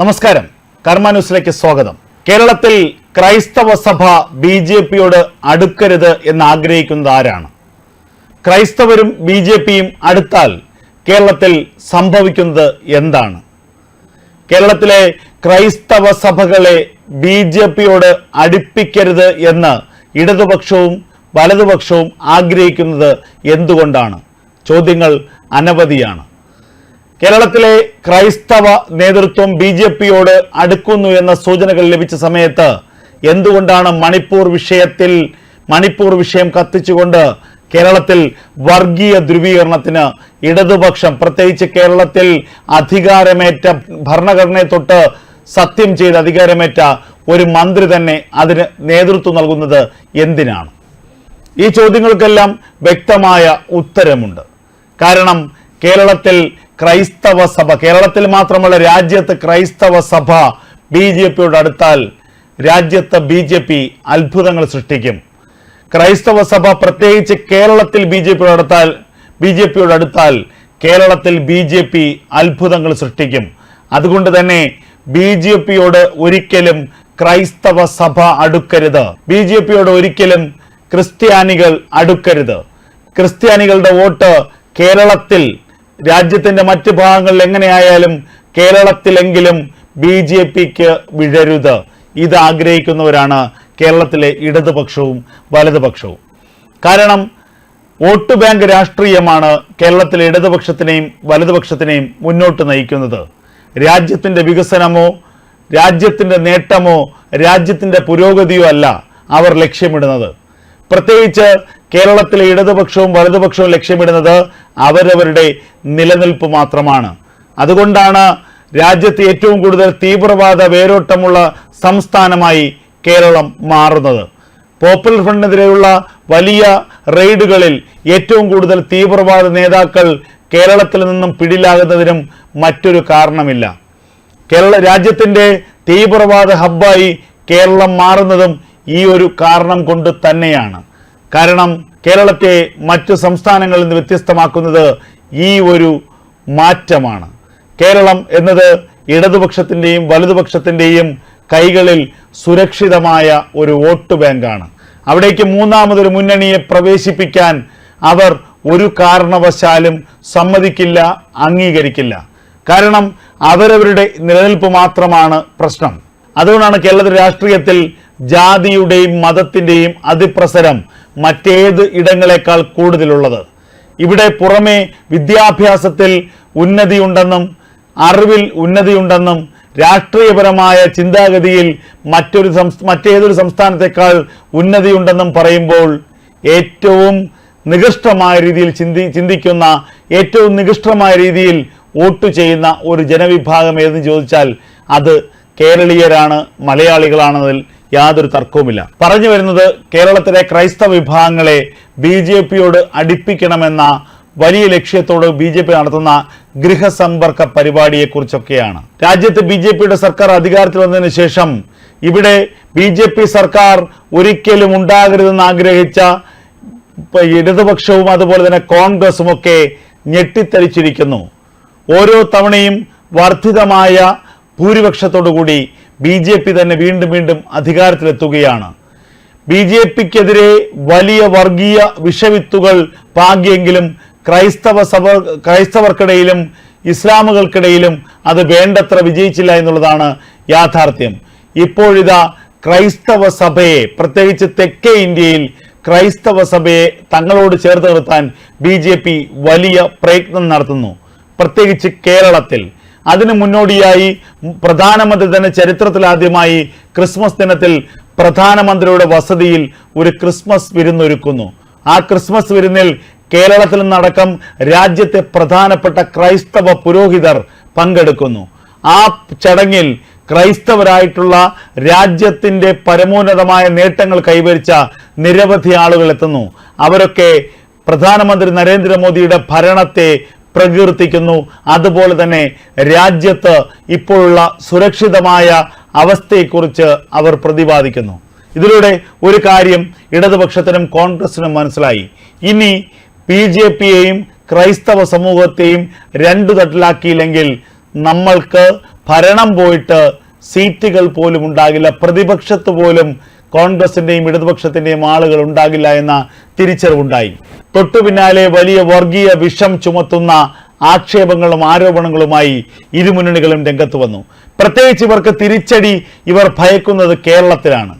നമസ്കാരം. കർമ്മ ന്യൂസിലേക്ക് സ്വാഗതം. കേരളത്തിൽ ക്രൈസ്തവ സഭ ബി ജെ പിയോട് അടുക്കരുത് എന്ന് ആഗ്രഹിക്കുന്നത് ആരാണ്? ക്രൈസ്തവരും ബി ജെ പിയും അടുത്താൽ കേരളത്തിൽ സംഭവിക്കുന്നത് എന്താണ്? കേരളത്തിലെ ക്രൈസ്തവ സഭകളെ ബി ജെ പിയോട് അടുപ്പിക്കരുത് എന്ന് ഇടതുപക്ഷവും വലതുപക്ഷവും ആഗ്രഹിക്കുന്നത് എന്തുകൊണ്ടാണ്? ചോദ്യങ്ങൾ അനവധിയാണ്. കേരളത്തിലെ ക്രൈസ്തവ നേതൃത്വം ബി ജെ പിയോട് അടുക്കുന്നു എന്ന സൂചനകൾ ലഭിച്ച സമയത്ത് എന്തുകൊണ്ടാണ് മണിപ്പൂർ വിഷയത്തിൽ മണിപ്പൂർ വിഷയം കത്തിച്ചുകൊണ്ട് കേരളത്തിൽ വർഗീയ ധ്രുവീകരണത്തിന് ഇടതുപക്ഷം പ്രത്യേകിച്ച് കേരളത്തിൽ അധികാരമേറ്റ ഭരണഘടനയെ തൊട്ട് സത്യം ചെയ്ത് അധികാരമേറ്റ ഒരു മന്ത്രി തന്നെ അതിന് നേതൃത്വം നൽകുന്നത് എന്തിനാണ്? ഈ ചോദ്യങ്ങൾക്കെല്ലാം വ്യക്തമായ ഉത്തരമുണ്ട്. കാരണം കേരളത്തിൽ ക്രൈസ്തവ സഭ കേരളത്തിൽ മാത്രമല്ല രാജ്യത്ത് ക്രൈസ്തവ സഭ ബി ജെ പിയോട് അടുത്താൽ രാജ്യത്ത് ബി ജെ പി അത്ഭുതങ്ങൾ സൃഷ്ടിക്കും. ക്രൈസ്തവ സഭ പ്രത്യേകിച്ച് കേരളത്തിൽ ബി ജെ പിയോട് അടുത്താൽ ബി ജെ പിയോട് അടുത്താൽ കേരളത്തിൽ ബി ജെ പി അത്ഭുതങ്ങൾ സൃഷ്ടിക്കും. അതുകൊണ്ട് തന്നെ ബി ജെ പിയോട് ഒരിക്കലും ക്രൈസ്തവ സഭ അടുക്കരുത്. ബി ജെ പിയോട് ഒരിക്കലും ക്രിസ്ത്യാനികൾ അടുക്കരുത്. ക്രിസ്ത്യാനികളുടെ വോട്ട് കേരളത്തിൽ രാജ്യത്തിന്റെ മറ്റ് ഭാഗങ്ങളിൽ എങ്ങനെയായാലും കേരളത്തിലെങ്കിലും ബി ജെ പിക്ക് വിഴരുത് ഇത് ആഗ്രഹിക്കുന്നവരാണ് കേരളത്തിലെ ഇടതുപക്ഷവും വലതുപക്ഷവും. കാരണം വോട്ട് ബാങ്ക് രാഷ്ട്രീയമാണ് കേരളത്തിലെ ഇടതുപക്ഷത്തിനെയും വലതുപക്ഷത്തിനെയും മുന്നോട്ട് നയിക്കുന്നത്. രാജ്യത്തിന്റെ വികസനമോ രാജ്യത്തിന്റെ നേട്ടമോ രാജ്യത്തിന്റെ പുരോഗതിയോ അല്ല അവർ ലക്ഷ്യമിടുന്നത്. പ്രത്യേകിച്ച് കേരളത്തിലെ ഇടതുപക്ഷവും വലതുപക്ഷവും ലക്ഷ്യമിടുന്നത് അവരവരുടെ നിലനിൽപ്പ് മാത്രമാണ്. അതുകൊണ്ടാണ് രാജ്യത്ത് ഏറ്റവും കൂടുതൽ തീവ്രവാദ വേരോട്ടമുള്ള സംസ്ഥാനമായി കേരളം മാറുന്നത്. പോപ്പുലർ ഫ്രണ്ടിനെതിരെയുള്ള വലിയ റെയ്ഡുകളിൽ ഏറ്റവും കൂടുതൽ തീവ്രവാദ നേതാക്കൾ കേരളത്തിൽ നിന്നും പിടിയിലാകുന്നതിനും മറ്റൊരു കാരണമില്ല. കേരള രാജ്യത്തിന്റെ തീവ്രവാദ ഹബ്ബായി കേരളം മാറുന്നതും ഈ ഒരു കാരണം കൊണ്ട് തന്നെയാണ്. കാരണം കേരളത്തെ മറ്റ് സംസ്ഥാനങ്ങളിൽ നിന്ന് വ്യത്യസ്തമാക്കുന്നത് ഈ ഒരു മാറ്റമാണ്. കേരളം എന്നത് ഇടതുപക്ഷത്തിന്റെയും വലതുപക്ഷത്തിന്റെയും കൈകളിൽ സുരക്ഷിതമായ ഒരു വോട്ട് ബാങ്കാണ്. അവിടേക്ക് മൂന്നാമതൊരു മുന്നണിയെ പ്രവേശിപ്പിക്കാൻ അവർ ഒരു കാരണവശാലും സമ്മതിക്കില്ല അംഗീകരിക്കില്ല. കാരണം അവരവരുടെ നിലനിൽപ്പ് മാത്രമാണ് പ്രശ്നം. അതുകൊണ്ടാണ് കേരളത്തിലെ രാഷ്ട്രീയത്തിൽ ജാതിയുടെയും മതത്തിന്റെയും അതിപ്രസരം മറ്റേത് ഇടങ്ങളെക്കാൾ കൂടുതലുള്ളത്. ഇവിടെ പുറമെ വിദ്യാഭ്യാസത്തിൽ ഉന്നതിയുണ്ടെന്നും അറിവിൽ ഉന്നതിയുണ്ടെന്നും രാഷ്ട്രീയപരമായ ചിന്താഗതിയിൽ മറ്റൊരു മറ്റേതൊരു സംസ്ഥാനത്തെക്കാൾ ഉന്നതിയുണ്ടെന്നും പറയുമ്പോൾ ഏറ്റവും നികൃഷ്ടമായ രീതിയിൽ ചിന്തി ചിന്തിക്കുന്ന ഏറ്റവും നികൃഷ്ടമായ രീതിയിൽ വോട്ട് ചെയ്യുന്ന ഒരു ജനവിഭാഗം ഏതെന്ന് ചോദിച്ചാൽ അത് കേരളീയരാണ് മലയാളികളാണെന്നതിൽ യാതൊരു തർക്കവുമില്ല. പറഞ്ഞു വരുന്നത് കേരളത്തിലെ ക്രൈസ്തവ വിഭാഗങ്ങളെ ബി ജെ പിയോട് അടുപ്പിക്കണമെന്ന വലിയ ലക്ഷ്യത്തോട് ബി ജെ പി നടത്തുന്ന ഗൃഹസമ്പർക്ക പരിപാടിയെക്കുറിച്ചൊക്കെയാണ്. രാജ്യത്ത് ബി ജെ പിയുടെ സർക്കാർ അധികാരത്തിൽ വന്നതിന് ശേഷം ഇവിടെ ബി ജെ പി സർക്കാർ ഒരിക്കലും ഉണ്ടാകരുതെന്ന് ആഗ്രഹിച്ച ഇടതുപക്ഷവും അതുപോലെ തന്നെ കോൺഗ്രസും ഒക്കെ ഞെട്ടിത്തരിച്ചിരിക്കുന്നു ഓരോ തവണയും വർദ്ധിതമായ ഭൂരിപക്ഷത്തോടുകൂടി ബി ജെ പി തന്നെ വീണ്ടും വീണ്ടും അധികാരത്തിലെത്തുകയാണ്. ബി ജെ പിക്കെതിരെ വലിയ വർഗീയ വിഷവിത്തുകൾ പാകിയെങ്കിലും ക്രൈസ്തവ സഭ ക്രൈസ്തവർക്കിടയിലും ഇസ്ലാമുകൾക്കിടയിലും അത് വേണ്ടത്ര വിജയിച്ചില്ല എന്നുള്ളതാണ് യാഥാർത്ഥ്യം. ഇപ്പോഴിതാ ക്രൈസ്തവ സഭയെ പ്രത്യേകിച്ച് തെക്കേ ഇന്ത്യയിൽ ക്രൈസ്തവ സഭയെ തങ്ങളോട് ചേർത്ത് നിർത്താൻ ബി വലിയ പ്രയത്നം നടത്തുന്നു. പ്രത്യേകിച്ച് കേരളത്തിൽ. അതിനു മുന്നോടിയായി പ്രധാനമന്ത്രി തന്നെ ചരിത്രത്തിൽ ആദ്യമായി ക്രിസ്മസ് ദിനത്തിൽ പ്രധാനമന്ത്രിയുടെ വസതിയിൽ ഒരു ക്രിസ്മസ് വിരുന്നൊരുക്കുന്നു. ആ ക്രിസ്മസ് വിരുന്നിൽ കേരളത്തിൽ നിന്നടക്കം രാജ്യത്തെ പ്രധാനപ്പെട്ട ക്രൈസ്തവ പുരോഹിതർ പങ്കെടുക്കുന്നു. ആ ചടങ്ങിൽ ക്രൈസ്തവരായിട്ടുള്ള രാജ്യത്തിന്റെ പരമോന്നതമായ നേട്ടങ്ങൾ കൈവരിച്ച നിരവധി ആളുകൾ എത്തുന്നു. അവരൊക്കെ പ്രധാനമന്ത്രി നരേന്ദ്രമോദിയുടെ ഭരണത്തെ പ്രകീർത്തിക്കുന്നു. അതുപോലെ തന്നെ രാജ്യത്ത് ഇപ്പോഴുള്ള സുരക്ഷിതമായ അവസ്ഥയെക്കുറിച്ച് അവർ പ്രതിപാദിക്കുന്നു. ഇതിലൂടെ ഒരു കാര്യം ഇടതുപക്ഷത്തിനും കോൺഗ്രസിനും മനസ്സിലായി. ഇനി ബി ജെ പിയെയും ക്രൈസ്തവ സമൂഹത്തെയും രണ്ടു തട്ടിലാക്കിയില്ലെങ്കിൽ നമ്മൾക്ക് ഭരണം പോയിട്ട് സീറ്റുകൾ പോലും ഉണ്ടാകില്ല. പ്രതിപക്ഷത്ത് പോലും കോൺഗ്രസിന്റെയും ഇടതുപക്ഷത്തിന്റെയും ആളുകൾ ഉണ്ടാകില്ല എന്ന തിരിച്ചറിവുണ്ടായി. തൊട്ടു പിന്നാലെ വലിയ വർഗീയ വിഷം ചുമത്തുന്ന ആക്ഷേപങ്ങളും ആരോപണങ്ങളുമായി ഇരുമുന്നണികളും രംഗത്ത് വന്നു. പ്രത്യേകിച്ച് ഇവർക്ക് തിരിച്ചടി ഇവർ ഭയക്കുന്നത് കേരളത്തിലാണ്.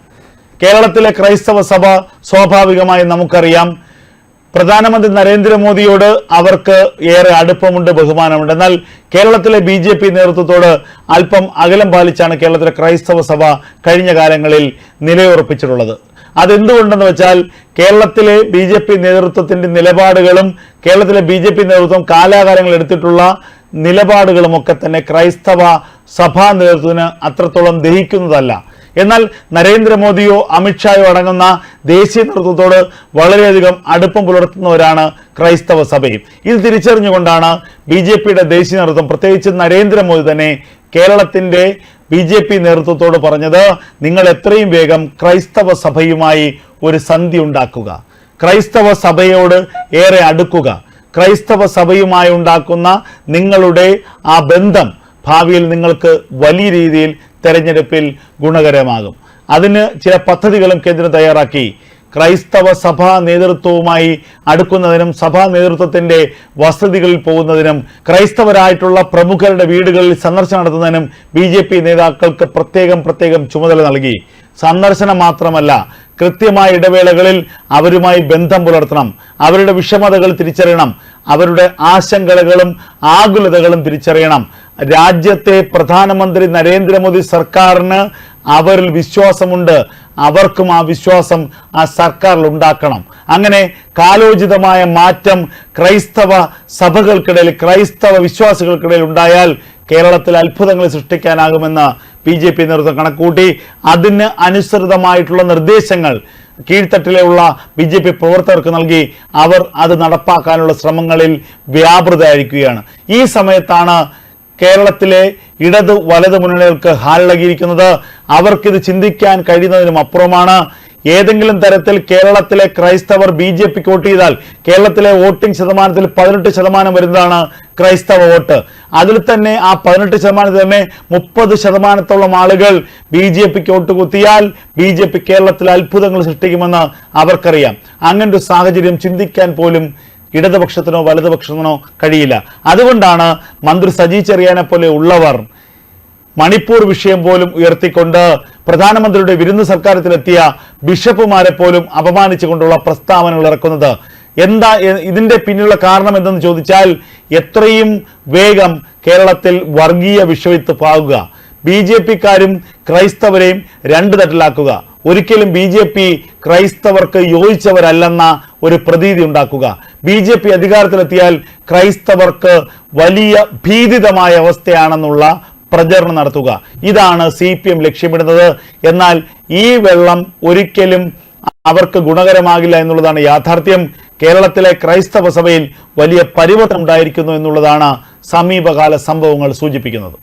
കേരളത്തിലെ ക്രൈസ്തവ സഭ സ്വാഭാവികമായി നമുക്കറിയാം പ്രധാനമന്ത്രി നരേന്ദ്രമോദിയോട് അവർക്ക് ഏറെ അടുപ്പമുണ്ട് ബഹുമാനമുണ്ട്. എന്നാൽ കേരളത്തിലെ ബി ജെ പി നേതൃത്വത്തോട് അല്പം അകലം പാലിച്ചാണ് കേരളത്തിലെ ക്രൈസ്തവ സഭ കഴിഞ്ഞ കാലങ്ങളിൽ നിലയുറപ്പിച്ചിട്ടുള്ളത്. അതെന്തുകൊണ്ടെന്ന് വെച്ചാൽ കേരളത്തിലെ ബി ജെ പി നേതൃത്വത്തിന്റെ നിലപാടുകളും കേരളത്തിലെ ബി ജെ പി നേതൃത്വം കാലാകാലങ്ങൾ എടുത്തിട്ടുള്ള നിലപാടുകളുമൊക്കെ തന്നെ ക്രൈസ്തവ സഭാ നേതൃത്വത്തിന് അത്രത്തോളം ദഹിക്കുന്നതല്ല. എന്നാൽ നരേന്ദ്രമോദിയോ അമിത്ഷായോ അടങ്ങുന്ന ദേശീയ നേതൃത്വത്തോട് വളരെയധികം അടുപ്പം പുലർത്തുന്നവരാണ് ക്രൈസ്തവ സഭയും. ഇത് തിരിച്ചറിഞ്ഞുകൊണ്ടാണ് ബി ജെ പിയുടെ ദേശീയ നേതൃത്വം പ്രത്യേകിച്ച് നരേന്ദ്രമോദി തന്നെ കേരളത്തിന്റെ ബി ജെ പി നേതൃത്വത്തോട് പറഞ്ഞത് നിങ്ങൾ എത്രയും വേഗം ക്രൈസ്തവ സഭയുമായി ഒരു സന്ധി ഉണ്ടാക്കുക. ക്രൈസ്തവ സഭയോട് ഏറെ അടുക്കുക. ക്രൈസ്തവ സഭയുമായി ഉണ്ടാക്കുന്ന നിങ്ങളുടെ ആ ബന്ധം ഭാവിയിൽ നിങ്ങൾക്ക് വലിയ രീതിയിൽ തെരഞ്ഞെടുപ്പിൽ ഗുണകരമാകും. അതിന് ചില പദ്ധതികളും കേന്ദ്രം തയ്യാറാക്കി. ക്രൈസ്തവ സഭാ നേതൃത്വവുമായി അടുക്കുന്നതിനും സഭാ നേതൃത്വത്തിന്റെ വസതികളിൽ പോകുന്നതിനും ക്രൈസ്തവരായിട്ടുള്ള പ്രമുഖരുടെ വീടുകളിൽ സന്ദർശനം നടത്തുന്നതിനും ബി നേതാക്കൾക്ക് പ്രത്യേകം പ്രത്യേകം ചുമതല നൽകി. സന്ദർശനം മാത്രമല്ല കൃത്യമായ ഇടവേളകളിൽ അവരുമായി ബന്ധം പുലർത്തണം. അവരുടെ വിഷമതകൾ തിരിച്ചറിയണം. അവരുടെ ആശങ്കകളും ആകുലതകളും തിരിച്ചറിയണം. രാജ്യത്തെ പ്രധാനമന്ത്രി നരേന്ദ്രമോദി സർക്കാരിന് അവരിൽ വിശ്വാസമുണ്ട്. അവർക്കും ആ വിശ്വാസം ആ സർക്കാരിൽ ഉണ്ടാക്കണം. അങ്ങനെ കാലോചിതമായ മാറ്റം ക്രൈസ്തവ സഭകൾക്കിടയിൽ ക്രൈസ്തവ വിശ്വാസികൾക്കിടയിൽ ഉണ്ടായാൽ കേരളത്തിൽ അത്ഭുതങ്ങൾ സൃഷ്ടിക്കാനാകുമെന്ന് ബി ജെ പി നേതൃത്വം കണക്കൂട്ടി അതിന് അനുസൃതമായിട്ടുള്ള നിർദ്ദേശങ്ങൾ കീഴ്ത്തട്ടിലുള്ള ബി ജെ പി പ്രവർത്തകർക്ക് നൽകി. അവർ അത് നടപ്പാക്കാനുള്ള ശ്രമങ്ങളിൽ വ്യാപൃതയായിരിക്കുകയാണ്. ഈ സമയത്താണ് കേരളത്തിലെ ഇടത് വലത് മുന്നണികൾക്ക് ഹാലിളകിയിരിക്കുന്നത് അവർക്കിത് ചിന്തിക്കാൻ കഴിയുന്നതിനും അപ്പുറമാണ്. ഏതെങ്കിലും തരത്തിൽ കേരളത്തിലെ ക്രൈസ്തവർ ബി ജെ പിക്ക് വോട്ട് ചെയ്താൽ കേരളത്തിലെ വോട്ടിംഗ് ശതമാനത്തിൽ പതിനെട്ട് ശതമാനം വരുന്നതാണ് ക്രൈസ്തവ വോട്ട്. അതിൽ തന്നെ ആ പതിനെട്ട് ശതമാനത്തിൽ തന്നെ മുപ്പത് ശതമാനത്തോളം ആളുകൾ ബി ജെ പിക്ക് വോട്ട് കുത്തിയാൽ ബി ജെ പി കേരളത്തിൽ അത്ഭുതങ്ങൾ സൃഷ്ടിക്കുമെന്ന് അവർക്കറിയാം. അങ്ങനെ ഒരു സാഹചര്യം ചിന്തിക്കാൻ പോലും ഇടതുപക്ഷത്തിനോ വലതുപക്ഷത്തിനോ കഴിയില്ല. അതുകൊണ്ടാണ് മന്ത്രി സജി ചെറിയാനെ പോലെ ഉള്ളവർ മണിപ്പൂർ വിഷയം പോലും ഉയർത്തിക്കൊണ്ട് പ്രധാനമന്ത്രിയുടെ വിരുന്ന് സർക്കാരത്തിലെത്തിയ ബിഷപ്പുമാരെ പോലും അപമാനിച്ചുകൊണ്ടുള്ള പ്രസ്താവനകൾ ഇറക്കുന്നത്. എന്താ ഇതിന്റെ പിന്നിലുള്ള കാരണം എന്തെന്ന് ചോദിച്ചാൽ എത്രയും വേഗം കേരളത്തിൽ വർഗീയ വിഷവിത്ത് പാകുക. ബി ജെ പിക്കാരും ക്രൈസ്തവരെയും രണ്ട് തട്ടിലാക്കുക. ഒരിക്കലും ബി ജെ പി ക്രൈസ്തവർക്ക് യോജിച്ചവരല്ലെന്ന ഒരു പ്രതീതി ഉണ്ടാക്കുക. ബി ജെ പി അധികാരത്തിലെത്തിയാൽ ക്രൈസ്തവർക്ക് വലിയ ഭീതിതമായ അവസ്ഥയാണെന്നുള്ള പ്രചരണം നടത്തുക. ഇതാണ് സി പി എം ലക്ഷ്യമിടുന്നത്. എന്നാൽ ഈ വെള്ളം ഒരിക്കലും അവർക്ക് ഗുണകരമാകില്ല എന്നുള്ളതാണ് യാഥാർത്ഥ്യം. കേരളത്തിലെ ക്രൈസ്തവ സഭയിൽ വലിയ പരിവർത്തനം ഉണ്ടായിരിക്കുന്നു എന്നുള്ളതാണ് സമീപകാല സംഭവങ്ങൾ സൂചിപ്പിക്കുന്നത്.